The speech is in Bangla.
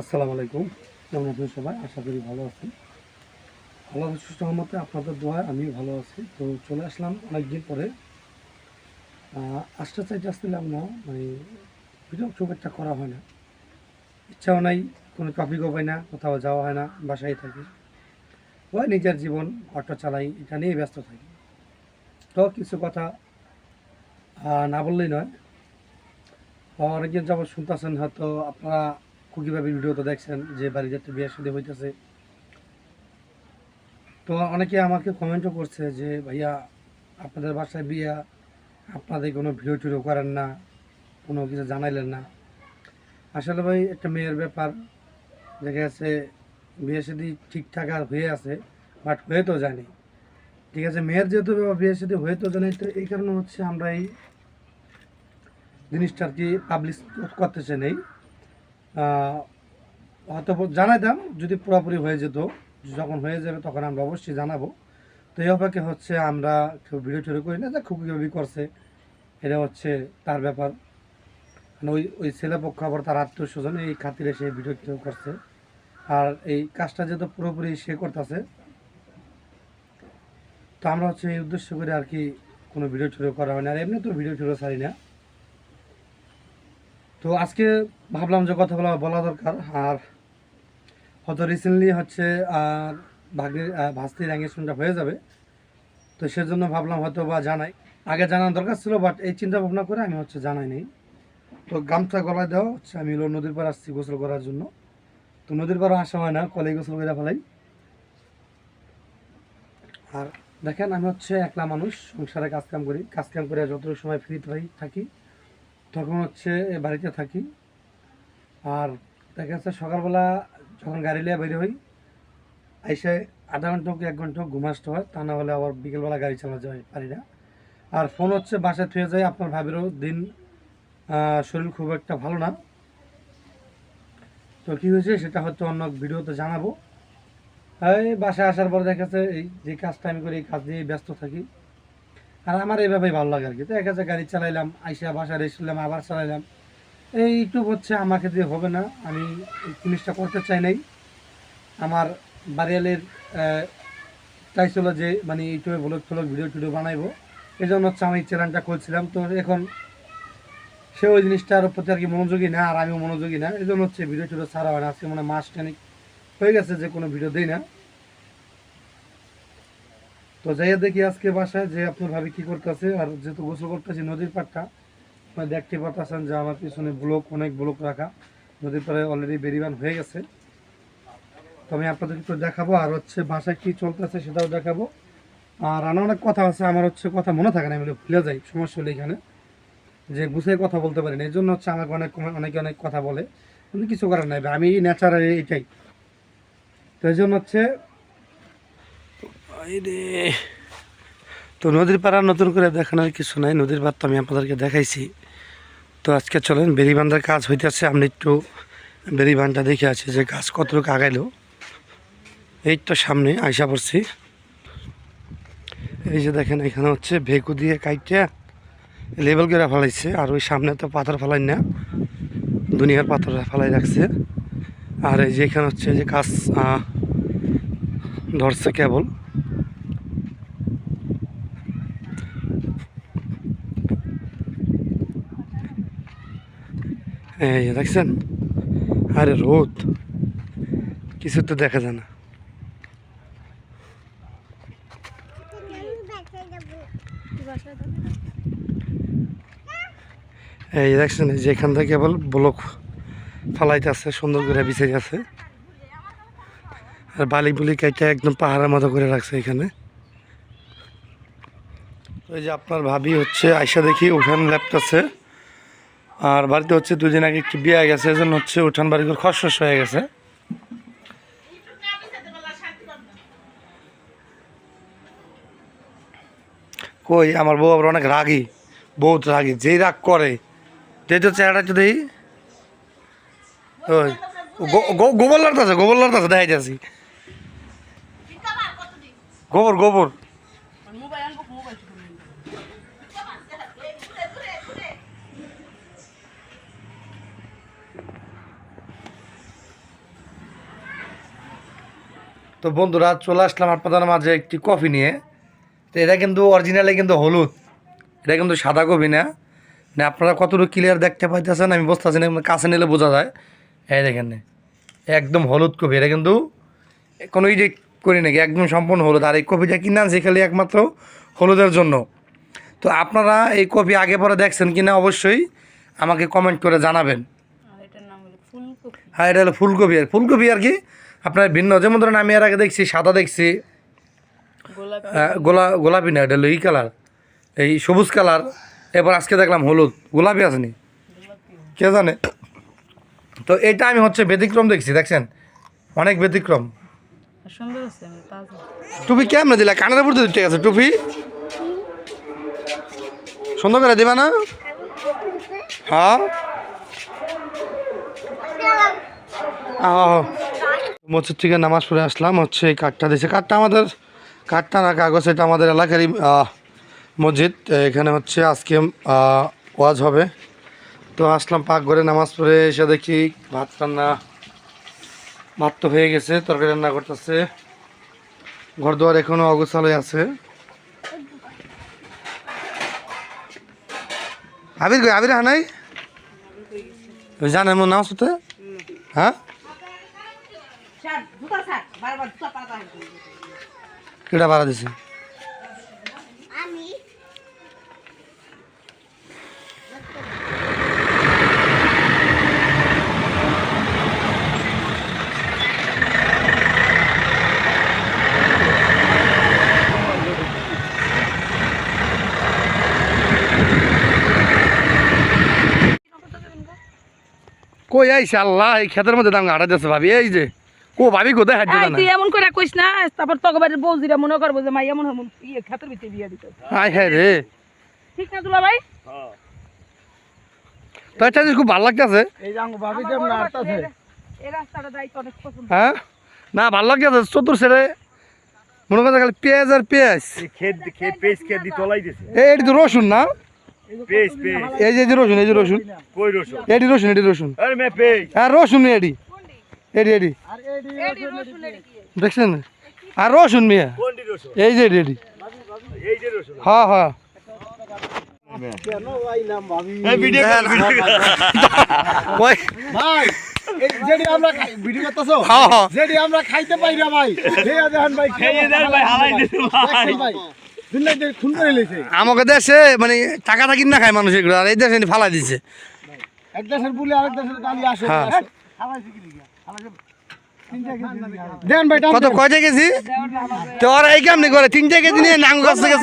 আসসালামু আলাইকুম। কেমন আছেন সবাই? আশা করি ভালো আছেন। আল্লাহ সুস্থ রহমতে আপনাদের দোয়ায় আমি ভালো আছি। তো চলে আসলাম অনেকদিন পরে। আসতে চাইতে আসছিলাম না মানে ভিডিও খুব একটা করা হয় না। ইচ্ছাও নাই, কোনো টপিকও পাই না, কোথাও যাওয়া হয় না, বাসায় থাকি। ওই নিজের জীবন, অটো চালাই, এটা নিয়ে ব্যস্ত থাকি। তো কিছু কথা না বললেই নয়। অনেকদিন যাবত শুনতেছেন হয়তো আপনারা কুকিভাবে ভিডিওতে দেখছেন? যে একটা বিয়ে শাদী হইতেছে। তো অনেকে আমাকে কমেন্টও করছে যে, ভাইয়া, আপনাদের বাসায় বিয়া, আপনাদের কোনো ভিডিও টিডিও করেন না, কোনো কিছু জানাইলেন না। আসলে ভাই, একটা মেয়ের ব্যাপার। দেখা যাচ্ছে বিয়ে শাদী ঠিকঠাক আর হয়ে আছে, বাট হয়ে তো জানি। ঠিক আছে, মেয়ের যেহেতু বিয়ে শাদী হয়ে তো জানি, তো এই কারণে হচ্ছে আমরা এই জিনিসটা আর কি পাবলিশ করতেছে নেই। হয়তো জানাইতাম যদি পুরোপুরি হয়ে যেত, যখন হয়ে যাবে তখন আমরা অবশ্যই জানাব। তো এই অপেক্ষা হচ্ছে আমরা কেউ ভিডিও টিডিও করি না, যে খুব কীভাবে করছে, এটা হচ্ছে তার ব্যাপার। মানে ওই ওই ছেলে পক্ষ আবার তার আত্মীয় স্বজন এই খাতিরে সে ভিডিও টিডিও করছে। আর এই কাজটা যেহেতু পুরোপুরি সে করতেছে, তো আমরা হচ্ছে এই উদ্দেশ্য করে আর কি কোনো ভিডিও টিডিও করা হয় না। আর এমনি তো ভিডিও টিডিও ছাড়ি না। তো আজকে ভাবলাম যে কথা বলা দরকার। আর হয়তো রিসেন্টলি হচ্ছে ভাগ্নির ভাস্তির এঙ্গেজমেন্টটা হয়ে যাবে। তো সেজন্য ভাবলাম হয়তো বা জানাই। আগে জানার দরকার ছিল বাট এই চিন্তা ভাবনা করে আমি হচ্ছে জানাই নেই। তো গামছা গলায় দেওয়া হচ্ছে, আমি হলো নদীর পাড় আসছি গোসল করার জন্য। তো নদীর পাড়ে আসা হয় না, কলেই গোসল করে ফেলাই। আর দেখেন, আমি হচ্ছে একলা মানুষ, সংসারে কাজকাম করি, কাজকাম করে যতটুকু সময় ফ্রি থাকি। তখন হচ্ছে বাড়িতে থাকি। আর দেখা যাচ্ছে সকালবেলা যখন গাড়ি নিয়ে বের হই এসে আধা ঘণ্টা হোক এক ঘণ্টা ঘুম হয়, তা না হলে আবার বিকেলবেলা গাড়ি চালাতে যায়, পারি না। আর ফোন হচ্ছে বাসায় থুয়ে যায়, আপনার ভাবিরও দিন শরীর খুব একটা ভালো না। তো কী হয়েছে সেটা হয়তো অন্য ভিডিওতে জানাব। এই বাসায় আসার পর দেখা যাচ্ছে এই যে কাজটা আমি করি, এই কাজ নিয়ে ব্যস্ত থাকি। আর আমার এইভাবেই ভালো লাগে আর কি তো এক হাজার গাড়ি চালাইলাম, আইসা বাসায় রেস্ট আবার চালাইলাম। এই একটু হচ্ছে আমাকে দিয়ে হবে না, আমি এই জিনিসটা করতে চাই নাই। আমার বাড়িয়ালের তাই ছিল যে মানে ইউটিউবে ব্লগ টলগ ভিডিও টিডিও বানাইবো। এই জন্য হচ্ছে আমি চ্যানেলটা করছিলাম তো এখন সে ওই জিনিসটার প্রতি আর কি মনোযোগী না, আর আমিও মনোযোগী না। এই জন্য হচ্ছে ভিডিও টিডিও ছাড়া হয় না। আজকে মানে মাস খানিক হয়ে গেছে যে কোনো ভিডিও দিই না। তো যাইয়া দেখি আজকে বাসায় যে আপনার ভাবি কি করতেছে, আর যেহেতু গোসল করতেছি নদীর পাড়টা আপনারা দেখতে পাচ্ছেন যে আমার পিছনে ব্লক অনেক ব্লক রাখা। নদীর পাড়ে অলরেডি বেরিবান হয়ে গেছে। তো আমি আপনাদের একটু দেখাবো, আর হচ্ছে বাসায় কি চলতেছে সেটাও দেখাবো। আর আরও অনেক কথা আছে, আমার হচ্ছে কথা মনে থাকে না, আমি ভুলে যাই, সমস্যা হলে এখানে। যে গুছিয়ে কথা বলতে পারি না, এই জন্য হচ্ছে আমাকে অনেক অনেকে অনেক কথা বলে। কিন্তু কিছু করার নাই আমি ন্যাচারাল এটাই। তো এই জন্য হচ্ছে রে তো নদীর পাড়া নতুন করে দেখানোর কিছু নাই, নদীর পাড় তো আমি আপনাদেরকে দেখাইছি। তো আজকে চলেন বেরিবান্ধার কাজ হইতেছে, আমরা একটু বেরিবানটা দেখে আছি যে গাছ কতটুকু আগাইলো। এই তো সামনে আইসা পড়ছি। এই যে দেখেন, এখানে হচ্ছে ভেকু দিয়ে কাইটা লেবেল করে ফেলাইছে, আর ওই সামনে তো পাথর ফেলাই না, দুনিয়ার পাথর ফেলাই রাখছে। আর এই যে এখানে হচ্ছে যে কাজ ধরছে কেবল। এই দেখছেন? আরে রোদ। কিছু তো দেখা যায় না। এই দেখছেন, এই যে এখান থেকে কেবল ব্লক ফালাইতে আছে, সুন্দর করে বিছাই আছে। আর বালি বুলি কেটে একদম পাহাড়ের মতো করে রাখছে এখানে। ওই যে আপনার ভাবি হচ্ছে, আইসা দেখি, উঠান ল্যাপটাছে আর বাড়িতে হচ্ছে দুদিন আগে একটি বিয়ে গেছে, এজন্য হচ্ছে উঠান বাড়ি করে খসখস হয়ে গেছে। কই, আমার বউ আবার অনেক রাগী, বহুত রাগী, যেই রাগ করে। যেই তো একটু দেখি ওই গোবর লড়তেছে গোবর লড়তেছে দেখাই যাচ্ছি গোবর গোবর। তো বন্ধুরা চলে আসলাম আপনাদের মাঝে একটি কফি নিয়ে। তো এটা কিন্তু অরিজিনালি কিন্তু হলুদ। এটা কিন্তু সাদা কফি না। না আপনারা কতটুকু ক্লিয়ার দেখতে পাইতেছেন আমি বুঝতেছি না কাছে নিলে বোঝা যায়। এই দেখেন একদম হলুদ কফি। এটা কিন্তু কোনো ইডিট করি নাকি একদম সম্পূর্ণ হলুদ। আর এই কফিটা কিনে আনছি খালি একমাত্র হলুদের জন্য। তো আপনারা এই কফি আগে পরে দেখছেন কি না অবশ্যই আমাকে কমেন্ট করে জানাবেন। হ্যাঁ এটা হলো ফুলকপি। আর ফুলকপি আর কি আপনার ভিন্ন যেমন ধরেন আমি এর আগে দেখছি সাদা দেখছি গোলা গোলাপি না এটা হলো ই কালার এই সবুজ কালার এবার আজকে দেখলাম হলুদ গোলাপি আসেনি কে জানে? তো এটা আমি হচ্ছে ব্যতিক্রম দেখছি দেখছেন? অনেক ব্যতিক্রম। তাজা। টুপি কেমন দিলা? কানের উপর ঠিক আছে টুপি? সুন্দর করে দিবা না? হ্যাঁ? আহ। মসজিদ থেকে নামাজ পড়ে আসলাম, হচ্ছে এই কাঠটা দিয়েছে। কাঠটা আমাদের, কাঠটা না, কাগজ, এটা আমাদের এলাকারই মসজিদ। এখানে হচ্ছে আজকে ওয়াজ হবে। তো আসলাম পাক ঘরে নামাজ পড়ে, এসে দেখি ভাত রান্না, ভাত তো হয়ে গেছে, তরকারি রান্না করতেছে। ঘর দুয়ার এখনও অগোছালই আছে। আবির আবির হানাই জানে নাম সাথে হ্যাঁ? কেটা ভাড়া দিছে। কই আইছে? আল্লাহ এই খেতের মধ্যে দাম আড়া দিয়েছে ভাবি এই যে। কো ভাবি কোথায় হাঁটছে এই না। তুই এমন করে কইস না তারপর তোকে বাড়ির বৌদিরা মনে করব যে মাই এমন এমন ইয়ে খাতের ভিতরে বিয়ে দিতে আয় হ্যাঁ রে। ঠিক না দুলা ভাই? তো খুব ভালো লাগতেছে। এই রাস্তাটা যাইতে অনেক পছন্দ। হ্যাঁ? না ভালো লাগতেছে চতুর ছেড়ে মনে করছে খালি পেঁয়াজ আর পেঁয়াজ। খেত খেত পেজ খেত দি তলাই দিছে। এই তো রসুন না? এই যে রসুন এই যে রসুন। কই রসুন? এটি রসুন এটি রসুন। আরে মে পেজ হ্যাঁ রসুন মেয়ে এটি এটি দেখছেন? আর রসুন মেয়ে। এই যে এটি এটি এই যে রসুন হ্যাঁ হ্যাঁ। এই ভিডিও ওই। ভাই এই যেটি আমরা ভিডিও করতেছো? হ্যাঁ হ্যাঁ। যেটি আমরা খাইতে পাই না ভাই। দেখেন ভাই খেয়ে দেন ভাই হালাই দিছে ভাই। দেখছেন ভাই দুনিয়া যে খুন করে লেছে আমাকে দেশে মানে টাকা থাকি না খায় মানুষ এগুলো আর এই দেশে ফালাই দিছে। এক দেশের বলে আরেক দেশের গালি আসে হ্যাঁ। কত দেন। কয়টা কেজি তো এই কেমনি করে? তিনটে কেজি নিয়ে নাঙ্গ গাছ থেকে